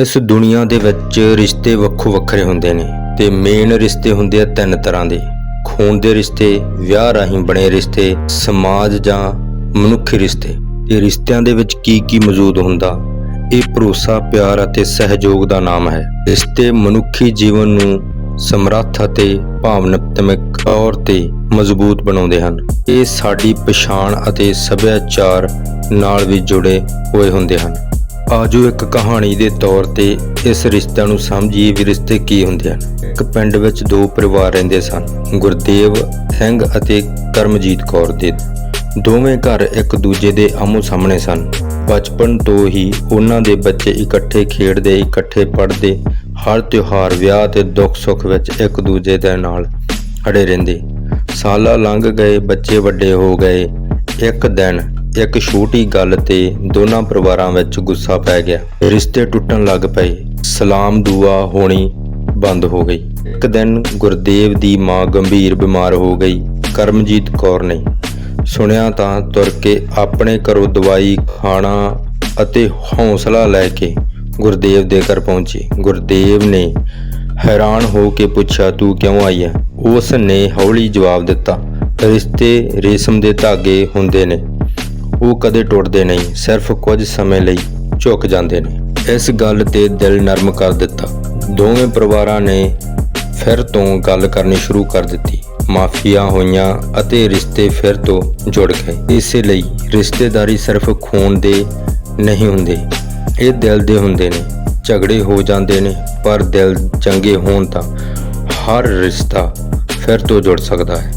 ਇਸ ਦੁਨੀਆ ਦੇ ਵਿੱਚ ਰਿਸ਼ਤੇ ਵੱਖੋ ਵੱਖਰੇ ਹੁੰਦੇ ਨੇ ਤੇ ਮੇਨ ਰਿਸ਼ਤੇ ਹੁੰਦੇ ਆ ਤਿੰਨ ਤਰ੍ਹਾਂ ਦੇ। ਖੂਨ ਦੇ ਰਿਸ਼ਤੇ, ਵਿਆਹ ਰਾਹੀਂ ਬਣੇ ਰਿਸ਼ਤੇ, ਸਮਾਜ ਜਾਂ ਮਨੁੱਖੀ ਰਿਸ਼ਤੇ। ਇਹ ਰਿਸ਼ਤਿਆਂ ਦੇ ਵਿੱਚ ਕੀ ਕੀ ਮੌਜੂਦ ਹੁੰਦਾ? ਇਹ ਭਰੋਸਾ, ਪਿਆਰ ਅਤੇ ਸਹਿਯੋਗ ਦਾ ਨਾਮ ਹੈ। ਰਿਸ਼ਤੇ ਮਨੁੱਖੀ ਜੀਵਨ ਨੂੰ ਸਮਰੱਥ ਅਤੇ ਭਾਵਨਾਤਮਕ ਤੌਰ ਤੇ ਮਜ਼ਬੂਤ ਬਣਾਉਂਦੇ ਹਨ। ਇਹ ਸਾਡੀ ਪਛਾਣ ਅਤੇ ਸੱਭਿਆਚਾਰ ਨਾਲ ਵੀ ਜੁੜੇ ਹੋਏ ਹੁੰਦੇ ਹਨ। ਆਜੋ ਇੱਕ ਕਹਾਣੀ ਦੇ ਤੌਰ ਤੇ ਇਸ ਰਿਸ਼ਤੇ ਨੂੰ ਸਮਝੀਏ ਵੀ ਰਿਸ਼ਤੇ ਕੀ ਹੁੰਦੇ ਹਨ। ਇੱਕ ਪਿੰਡ ਵਿੱਚ ਦੋ ਪਰਿਵਾਰ ਰਹਿੰਦੇ ਸਨ, ਗੁਰਦੇਵ ਸਿੰਘ ਅਤੇ ਕਰਮਜੀਤ ਕੌਰ ਦੇ। ਦੋਵੇਂ ਘਰ ਇੱਕ ਦੂਜੇ ਦੇ ਆਮੋ ਸਾਹਮਣੇ ਸਨ। ਬਚਪਨ ਤੋਂ ਹੀ ਉਹਨਾਂ ਦੇ ਬੱਚੇ ਇਕੱਠੇ ਖੇਡਦੇ, ਇਕੱਠੇ ਪੜ੍ਹਦੇ, ਹਰ ਤਿਉਹਾਰ, ਵਿਆਹ ਤੇ ਦੁੱਖ ਸੁੱਖ ਵਿੱਚ ਇੱਕ ਦੂਜੇ ਦੇ ਨਾਲ ਅੜੇ ਰਹਿੰਦੇ। ਸਾਲਾਂ ਲੰਘ ਗਏ, ਬੱਚੇ ਵੱਡੇ ਹੋ ਗਏ। ਇੱਕ ਦਿਨ ਇੱਕ ਛੋਟੀ ਗੱਲ ਤੇ ਦੋਨਾਂ ਪਰਿਵਾਰਾਂ ਵਿੱਚ ਗੁੱਸਾ ਪੈ ਗਿਆ। ਰਿਸ਼ਤੇ ਟੁੱਟਣ ਲੱਗ ਪਏ। ਸਲਾਮ ਦੁਆ ਹੋਣੀ ਬੰਦ ਹੋ ਗਈ। ਇੱਕ ਦਿਨ ਗੁਰਦੇਵ ਦੀ ਮਾਂ ਗੰਭੀਰ ਬਿਮਾਰ ਹੋ ਗਈ। ਕਰਮਜੀਤ ਕੌਰ ਨੇ ਸੁਣਿਆ ਤਾਂ ਤੁਰ ਕੇ ਆਪਣੇ ਘਰੋਂ ਦਵਾਈ, ਖਾਣਾ ਅਤੇ ਹੌਸਲਾ ਲੈ ਕੇ ਗੁਰਦੇਵ ਦੇ ਘਰ ਪਹੁੰਚੀ। ਗੁਰਦੇਵ ਨੇ ਹੈਰਾਨ ਹੋ ਕੇ ਪੁੱਛਿਆ, ਤੂੰ ਕਿਉਂ ਆਈ ਹੈ ਉਸ ਨੇ ਹੌਲੀ ਜਵਾਬ ਦਿੱਤਾ, ਰਿਸ਼ਤੇ ਰੇਸ਼ਮ ਦੇ ਧਾਗੇ ਹੁੰਦੇ ਨੇ। ਉਹ ਕਦੇ ਟੁੱਟਦੇ ਨਹੀਂ, ਸਿਰਫ ਕੁਝ ਸਮੇਂ ਲਈ ਝੁਕ ਜਾਂਦੇ ਨੇ। ਇਸ ਗੱਲ ਤੇ ਦਿਲ ਨਰਮ ਕਰ ਦਿੱਤਾ। ਦੋਵੇਂ ਪਰਿਵਾਰਾਂ ਨੇ ਫਿਰ ਤੋਂ ਗੱਲ ਕਰਨੀ ਸ਼ੁਰੂ ਕਰ ਦਿੱਤੀ। ਮਾਫੀਆਂ ਹੋਈਆਂ ਅਤੇ ਰਿਸ਼ਤੇ ਫਿਰ ਤੋਂ ਜੁੜ ਗਏ। ਇਸੇ ਲਈ ਰਿਸ਼ਤੇਦਾਰੀ ਸਿਰਫ ਖੂਨ ਦੇ ਨਹੀਂ ਹੁੰਦੇ। ਇਹ ਦਿਲ ਦੇ ਹੁੰਦੇ ਨੇ। ਝਗੜੇ ਹੋ ਜਾਂਦੇ ਨੇ, ਪਰ ਦਿਲ ਚੰਗੇ ਹੋਣ ਤਾਂ ਹਰ ਰਿਸ਼ਤਾ ਫਿਰ ਤੋਂ ਜੁੜ ਸਕਦਾ ਹੈ।